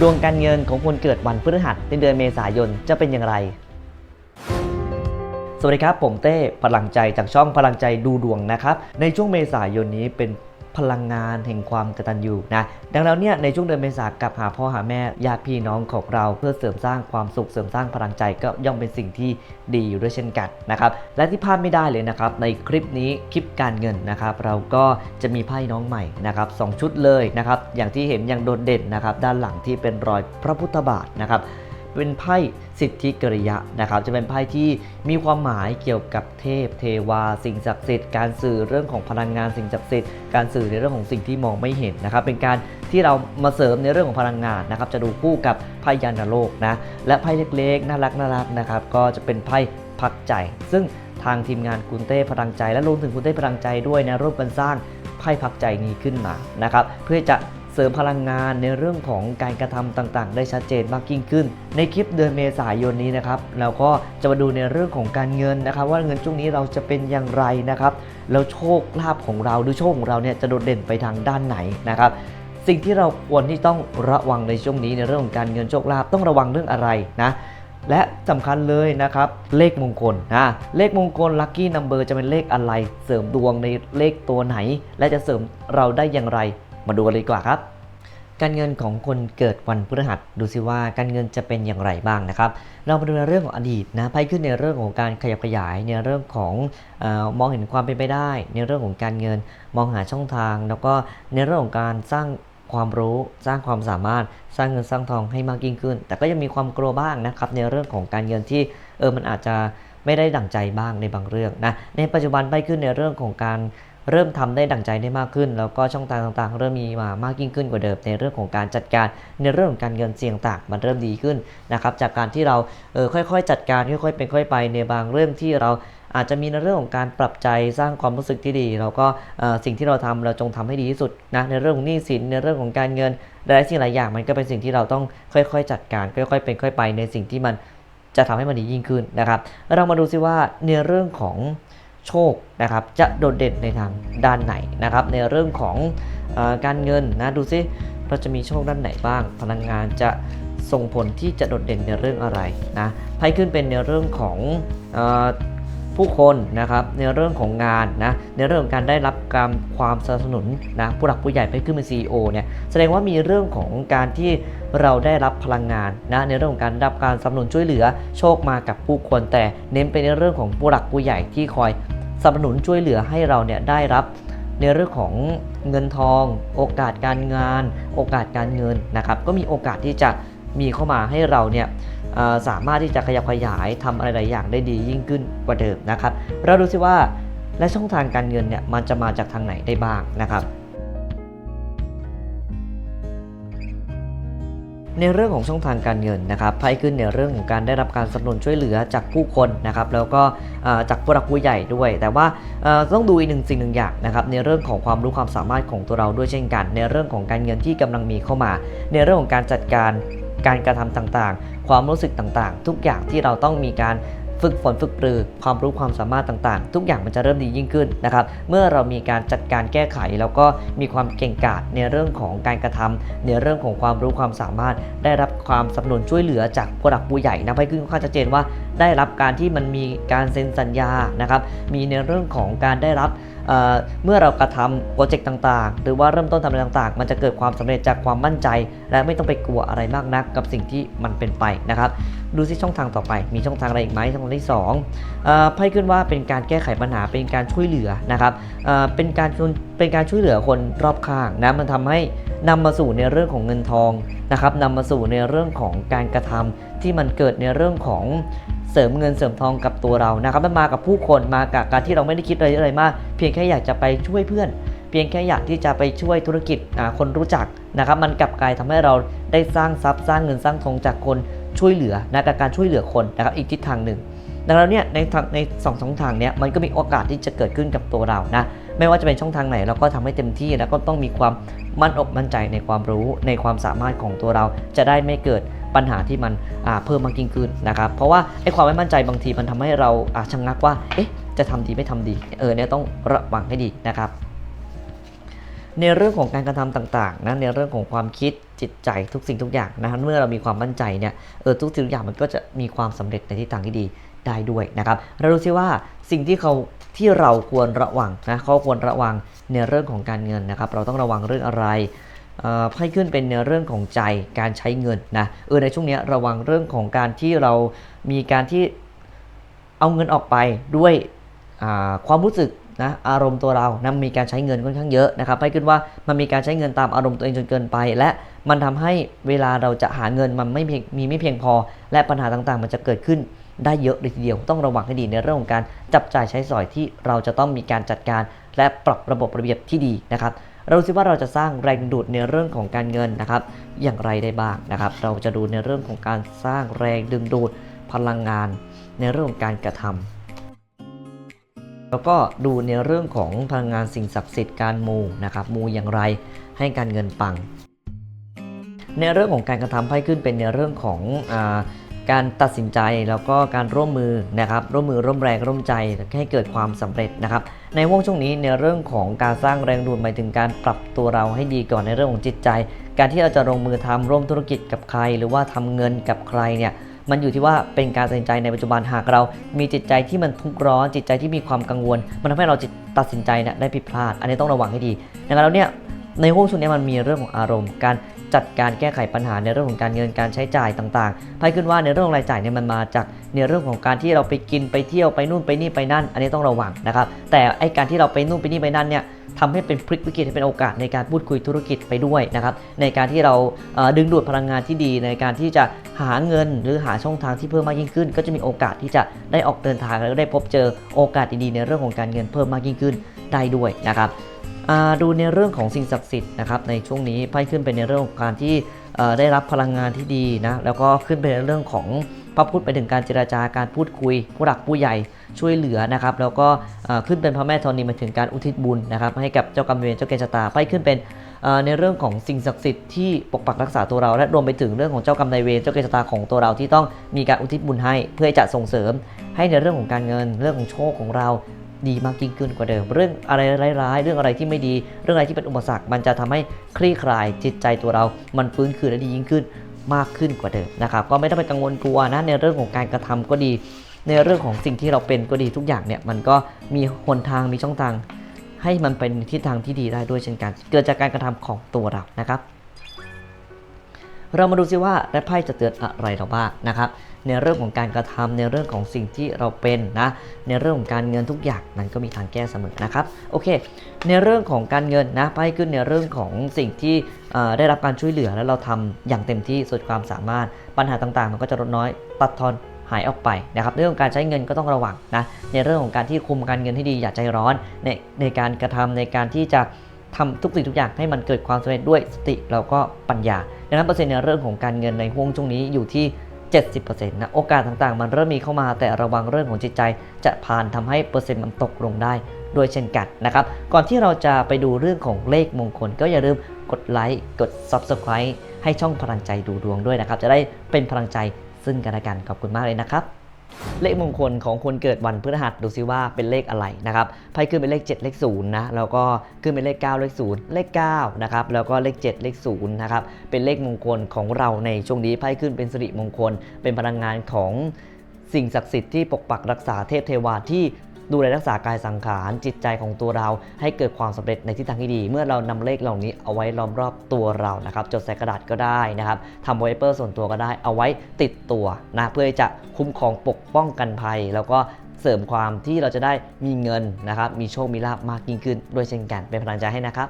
ดวงการเงินของคนเกิดวันพฤหัสในเดือนเมษายนจะเป็นอย่างไร สวัสดีครับ ผมเต้พลังใจจากช่องพลังใจดูดวงนะครับ ในช่วงเมษายนนี้เป็น พลังงานแห่งความกตัญญูนะดังนั้นเนี่ยในช่วงเดือนเมษากับหาพ่อหาแม่ญาติพี่น้องของเราเพื่อเสริมสร้างความสุขเสริมสร้างพลังใจก็ย่อมเป็นสิ่งที่ดีอยู่ด้วยเช่นกันนะครับและที่พลาดไม่ได้เลยนะครับในคลิปนี้คลิปการเงินนะครับเราก็จะมีไพ่น้องใหม่นะครับสองชุดเลยนะครับอย่างที่เห็นอย่างโดดเด่นนะครับด้านหลังที่เป็นรอยพระพุทธบาทนะครับ เป็นไพ่สิทธิกริยะนะครับ จะเป็นไพ่ที่มีความหมายเกี่ยวกับเทพ เทวา สิ่งศักดิ์สิทธิ์การสื่อเรื่องของพลังงานสิ่งศักดิ์สิทธิ์การสื่อในเรื่องของสิ่งที่มองไม่เห็นนะครับ เป็นการที่เรามาเสริมในเรื่องของพลังงานนะครับ จะดูคู่กับไพ่ยันโลกนะ และไพ่เล็กๆ น่ารักน่ารักนะครับ ก็จะเป็นไพ่พักใจ ซึ่งทางทีมงานคุณเต้พลังใจ และรวมถึงคุณเต้พลังใจด้วยนะร่วมกันสร้างไพ่พักใจนี้ขึ้นมานะครับ เพื่อจะ ริมพลังงานในเรื่องของการกระทำต่างๆ ได้ชัดเจนมากยิ่งขึ้น ในคลิปเดือนเมษายนนี้นะครับเราก็จะมาดูในเรื่องของการเงินนะครับ ว่าเงินช่วงนี้เราจะเป็นอย่างไรนะครับแล้วโชคลาภของเราหรือโชคของเราเนี่ยจะโดดเด่นไปทางด้านไหนนะครับสิ่งที่เราควรที่ต้องระวังในช่วงนี้ในเรื่องของการเงินโชคลาภต้องระวังเรื่องอะไรนะและสำคัญเลยนะครับ เลขมงคลนะเลขมงคลลัคกี้นัมเบอร์จะเป็นเลขอะไร เสริมดวงในเลขตัวไหน และจะเสริมเราได้อย่างไร มาดูกันเลยดีกว่าครับ การเงินของคนเกิดวันพฤหัสดูสิว่าการเงินจะเป็นอย่างไรบ้างนะครับ เรามาดูในเรื่องของอดีตนะไพ่ขึ้นในเรื่องของการขยับขยายในเรื่องของออมองเห็นความเป็นไปได้ ในเรื่องของการเงินมองหาช่องทาง แล้วก็ในเรื่องของการสร้างความรู้สร้างความสามารถสร้างเงินสร้างทองให้มากยิ่งขึ้น แต่ก็ยังมีความกลัวบ้างนะครับในเรื่องของการเงินที่เออมันอาจจะไม่ได้ดั่งใจบ้างในบางเรื่องนะในปัจจุบันไพ่ขึ้นในเรื่องของการ เริ่มทำได้ดั่งใจได้มากขึ้น แล้วก็ช่องทางต่างๆ เริ่มมีมามากยิ่งขึ้นกว่าเดิมในเรื่องของการจัดการในเรื่องของการเงินเสี่ยงต่างมันเริ่มดีขึ้นนะครับจากการที่เราเออค่อยๆ จัดการค่อยๆเป็นค่อยไปในบางเรื่องที่เราอาจจะมีในเรื่องของการปรับใจสร้างความรู้สึกที่ดี เราก็สิ่งที่เราทำเราจงทำให้ดีที่สุดนะในเรื่องของหนี้สินในเรื่องของการเงินหลายสิ่งหลายอย่างมันก็เป็นสิ่งที่เราต้องค่อยๆ จัดการ ค่อยๆ เป็นค่อยไปในสิ่งที่มันจะทำให้มันดียิ่งขึ้นนะครับ เรามาดูซิว่าในเรื่องของ โชคนะครับจะโดดเด่นในทางด้านไหนนะครับในเรื่องของอการเงินนะดูซิเราจะมีโชคด้านไหนบ้าง พลังงานจะส่งผลที่จะโดดเด่นในเรื่องอะไรนะไพ่ขึ้นเป็นในเรื่องของอ ผู้คนนะครับในเรื่องของงานนะในเรื่องของการได้รับการความสนับสนุนนะผู้หลักผู้ใหญ่ไพ่ขึ้นเป็น CEO เนี่ยแสดงว่ามีเรื่องของการที่เราได้รับพลังงานนะในเรื่องของการรับการสนับสนุนช่วยเหลือโชคมากับผู้คนแต่เน้นไปในเรื่องของผู้หลักผู้ใหญ่ที่คอยสนับสนุนช่วยเหลือให้เราเนี่ยได้รับในเรื่องของเงินทอง โอกาสการงาน โอกาสการเงินนะครับก็มีโอกาสที่จะ มีเข้ามาให้เราเนี่ยสามารถที่จะขยับขยายทำอะไรหลายอย่างได้ดียิ่งขึ้นกว่าเดิมนะครับ เราดูซิว่าและช่องทางการเงินเนี่ยมันจะมาจากทางไหนได้บ้างนะครับ ในเรื่องของช่องทางการเงินนะครับไพ่ขึ้นในเรื่องของการได้รับการสนับสนุนช่วยเหลือจากผู้คนนะครับ แล้วก็จากผู้หลักผู้ใหญ่ด้วย แต่ว่าต้องดูอีกหนึ่งสิ่งหนึ่งอย่างนะครับ ในเรื่องของความรู้ความสามารถของตัวเราด้วยเช่นกัน ในเรื่องของการเงินที่กำลังมีเข้ามา ในเรื่องของการจัดการ การกระทำต่างๆ ความรู้สึกต่างๆ ทุกอย่างที่เราต้องมีการฝึกฝนฝึกปรือ ความรู้ความสามารถต่างๆ ทุกอย่างมันจะเริ่มดียิ่งขึ้นนะครับ เมื่อเรามีการจัดการแก้ไข แล้วก็มีความเก่งกาจในเรื่องของการกระทำในเรื่องของความรู้ความสามารถ ได้รับความสนับสนุนช่วยเหลือจากผู้หลักผู้ใหญ่นะไพ่ขึ้นค่อนข้าชัดเจนว่า ได้รับการที่มันมีการเซ็นสัญญานะครับ มีในเรื่องของการได้รับเมื่อเรากระทำโปรเจกต์ต่างๆ หรือว่าเริ่มต้นทำอะไรต่างๆ มันจะเกิดความสำเร็จจากความมั่นใจ และไม่ต้องไปกลัวอะไรมากนักกับสิ่งที่มันเป็นไปนะครับดูซิช่องทางต่อไป มีช่องทางอะไรอีกไหมช่องทางที่2องไพ่ขึ้นว่าเป็นการแก้ไขปัญหาเป็นการช่วยเหลือนะครับเป็นการเป็นการช่วยเหลือคนรอบข้างนะมันทำให้นำมาสู่ในเรื่องของเงินทองนะครับนำมาสู่ในเรื่องของการกระทำที่มันเกิดในเรื่องของ เสริมเงินเสริมทองกับตัวเรานะครับมันมากับผู้คนมากับการที่เราไม่ได้คิดอะไรอะไรมาก เพียงแค่อยากจะไปช่วยเพื่อน เพียงแค่อยากที่จะไปช่วยธุรกิจคนรู้จักนะครับ มันกลับกลายทำให้เราได้สร้างทรัพย์สร้างเงินสร้างทองจากคนช่วยเหลือนะกับการช่วยเหลือคนนะครับอีกทิศทางหนึ่งดังนั้นเนี่ยในทางในสองช่องทางเนี้ยมันก็มีโอกาสที่จะเกิดขึ้นกับตัวเรานะไม่ว่าจะเป็นช่องทางไหนเราก็ทำให้เต็มที่แล้วก็ต้องมีความมั่นอกมั่นใจในความรู้ในความสามารถของตัวเราจะได้ไม่เกิด ปัญหาที่มันเพิ่มมากยิ่งขึ้นนะครับเพราะว่าไอ้ความไม่มั่นใจบางทีมันทำให้เราชะงงักว่าเอ๊ะจะทำดีไม่ทำดีเออเนี่ยต้องระวังให้ดีนะครับในเรื่องของการกระทำต่างๆนะในเรื่องของความคิดจิตใจทุกสิ่งทุกอย่างนะเมื่อเรามีความมั่นใจเนี่ยเออทุกสิ่งทุกอย่างมันก็จะมีความสำเร็จในทิศทางที่ดีได้ด้วยนะครับเราดูซิว่าสิ่งที่เขาที่เราควรระวังนะเขาควรระวังในเรื่องของการเงินนะครับ เราต้องระวังเรื่องอะไร ไพ่ขึ้นเป็นในเรื่องของใจการใช้เงินนะเออในช่วงนี้ระวังเรื่องของการที่เรามีการที่เอาเงินออกไปด้วยความรู้สึกนะอารมณ์ตัวเรานะมีการใช้เงินค่อนข้างเยอะนะครับให้ขึ้นว่ามันมีการใช้เงินตามอารมณ์ตัวเองจนเกินไป และมันทำให้เวลาเราจะหาเงินมันไม่มีไม่เพียงพอ และปัญหาต่างๆ มันจะเกิดขึ้นได้เยอะเลยทีเดียวต้องระวังให้ดีในเรื่องของการจับจ่ายใช้สอยที่เราจะต้องมีการจัดการ และปรับระบบระเบียบที่ดีนะครับ เราดูซิว่าเราจะสร้างแรงดูดในเรื่องของการเงินนะครับอย่างไรได้บ้างนะครับ เราจะดูในเรื่องของการสร้างแรงดึงดูดพลังงาน ในเรื่องของการกระทำแล้วก็ดูในเรื่องของพลังงานสิ่งศักดิ์สิทธิ์การมูนะครับมูอย่างไรให้การเงินปัง ในเรื่องของการกระทำไพ่ขึ้นเป็นในเรื่องของอา การตัดสินใจแล้วก็การร่วมมือนะครับร่วมมือร่วมแรงร่วมใจให้เกิดความสำเร็จนะครับในวงช่วงนี้ในเรื่องของการสร้างแรงดูดหมายถึงการปรับตัวเราให้ดีก่อนในเรื่องของจิตใจ การที่เราจะลงมือทำร่วมธุรกิจกับใคร หรือว่าทำเงินกับใครเนี่ยมันอยู่ที่ว่าเป็นการตัดสินใจในปัจจุบันหากเรา มีจิตใจที่มันทุกข์ร้อนจิตใจที่มีความกังวล มันทำให้เราตัดสินใจเนี่ยได้ผิดพลาด อันนี้ต้องระวังให้ดีดังนั้นแล้วเนี่ยในห่วงช่วงนี้มันมีเรื่องของอารมณ์การ จัดการแก้ไขปัญหาในเรื่องของการเงินการใช้จ่ายต่างๆไพ่ขึ้นว่าในเรื่องรายจ่ายเนี่ยมันมาจากในเรื่องของการที่เราไปกินไปเที่ยวไปนู่นไปนี่ไปนั่น อันนี้ต้องระวังนะครับ แต่ไอการที่เราไปนู่นไปนี่ไปนั่นเนี่ยทำให้เป็นพลิกวิกฤตให้เป็นโอกาสในการพูดคุยธุรกิจไปด้วยนะครับในการที่เราดึงดูดพลังงานที่ดีในการที่จะหาเงินหรือหาช่องทางที่เพิ่มมากยิ่งขึ้น ก็จะมีโอกาสที่จะได้ออกเดินทางแล้วได้พบเจอโอกาสดีๆในเรื่องของการเงินเพิ่มมากยิ่งขึ้นได้ด้วยนะครับ ดูในเรื่องของสิ่งศักดิ์สิทธิ์นะครับในช่วงนี้ไพ่ขึ้นเป็นในเรื่องของการที่ได้รับพลังงานที่ดีนะแล้วก็ขึ้นเป็นในเรื่องของพระพุทธไปถึงการเจราจาการพูดคุย ผู้หลักผู้ใหญ่ช่วยเหลือนะครับแล้วก็ขึ้นเป็นพระแม่ธรณีมาถึงการอุทิศบุญนะครับให้กับเจ้ากรรมเวรเจ้าเกณฑ์ชะตาไพ่ขึ้นเป็นในเรื่องของสิ่งศักดิ์สิทธิ์ที่ปกปักรักษาตัวเรา และรวมไปถึงเรื่องของเจ้ากรรมนายเวรเจ้าเกณฑ์ชะตาของตัวเราที่ต้องมีการอุทิศบุญให้ เพื่อจะส่งเสริมให้ในเรื่องของการเงินเรื่องของโชคของเรา ดีมากยิ่งขึ้นกว่าเดิม เรื่องอะไรร้ายๆ เรื่องอะไรที่ไม่ดี เรื่องอะไรที่เป็นอุปสรรค มันจะทำให้คลี่คลายจิตใจตัวเรา มันฟื้นคืนและดียิ่งขึ้นมากขึ้นกว่าเดิมนะครับ ก็ไม่ต้องไปกังวลกลัวนะในเรื่องของการกระทำก็ดี ในเรื่องของสิ่งที่เราเป็นก็ดีทุกอย่างเนี่ยมันก็มีหนทางมีช่องทาง ให้มันเป็นทิศทางที่ดีได้ด้วยเช่นกัน เกิดจากการกระทำของตัวเรานะครับ เรามาดูซิว่าและไพ่จะเตือนอะไรเราบ้างนะครับ ในเรื่องของการกระทำในเรื่องของสิ่งที่เราเป็นนะ ในเรื่องของการเงินทุกอย่างมันก็มีทางแก้เสมอนะครับ โอเค ในเรื่องของการเงินนะไพ่ขึ้นในเรื่องของสิ่งที่ได้รับการช่วยเหลือแล้วเราทำอย่างเต็มที่สุดความสามารถ ปัญหาต่างๆ มันก็จะลดน้อยตัดทอนหายออกไปนะครับเรื่องของการใช้เงินก็ต้องระวังนะในเรื่องของการที่คุมการเงินให้ดีอย่าใจร้อนในในการกระทำในการที่จะ ทำทุกสิ่งทุกอย่างให้มันเกิดความสำเร็จด้วยสติแล้วก็ปัญญาดังนั้นเปอร์เซ็นต์ในเรื่องของการเงินในห่วงช่วงนี้อยู่ที่ 70%นะโอกาสต่างๆ มันเริ่มมีเข้ามาแต่ระวังเรื่องของจิตใจ จะผ่านทำให้เปอร์เซ็นต์มันตกลงได้ด้วยเช่นกันนะครับ ก่อนที่เราจะไปดูเรื่องของเลขมงคล ก็อย่าลืมกดไลค์กด Subscribe ให้ช่องพลังใจดูดวงด้วยนะครับ จะได้เป็นพลังใจซึ่งกันและกันขอบคุณมากเลยนะครับ เลขมงคลของคนเกิดวันพฤหัสดูซิว่าเป็นเลขอะไรนะครับไพ่ขึ้นเป็นเลข 7 เลข0นะแล้วก็ขึ้นเป็นเลข 9 เลข 0 เลข9นะครับแล้วก็เลข 7 เลข0นะครับเป็นเลขมงคลของเราในช่วงนี้ไพ่ขึ้นเป็นสิริมงคล เป็นพลังงานของสิ่งศักดิ์สิทธิ์ที่ปกปักรักษาเทพเทวาที่ ดูแลรักษากายสังขารจิตใจของตัวเรา ให้เกิดความสำเร็จในทิศทางที่ดี เมื่อเรานำเลขเหล่านี้เอาไว้ล้อมรอบตัวเรานะครับจดใส่กระดาษก็ได้นะครับทำไวเปอร์ส่วนตัวก็ได้เอาไว้ติดตัวนะเพื่อจะคุ้มครองปกป้องกันภัย แล้วก็เสริมความที่เราจะได้มีเงินนะครับมีโชคมีลาภมากยิ่งขึ้นด้วยเช่นกันเป็นพลังใจให้นะครับ